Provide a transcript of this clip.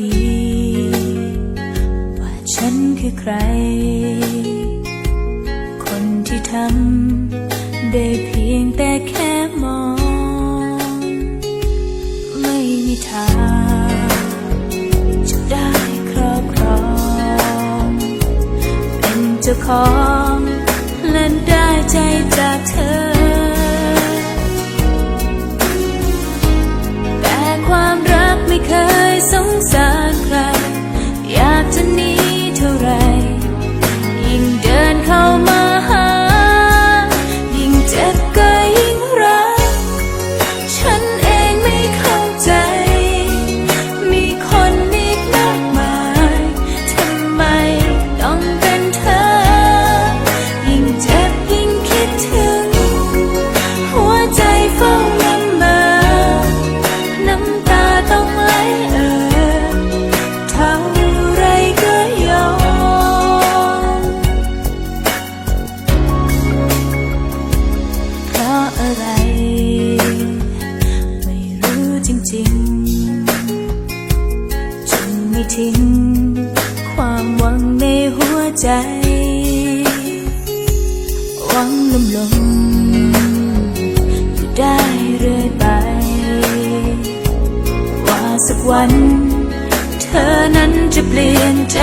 ดี ว่าฉันคือใคร คนที่ทำได้เพียงแต่แค่มอง ไม่มีทางจะได้ครอบครอง เป็นเจ้าของและได้ใจจากเธอแต่ความรักไม่เคย ใจ หวังลมลมๆอยู่ได้เรื่อยไป ว่าสักวัน เธอนั้นจะเปลี่ยนใจ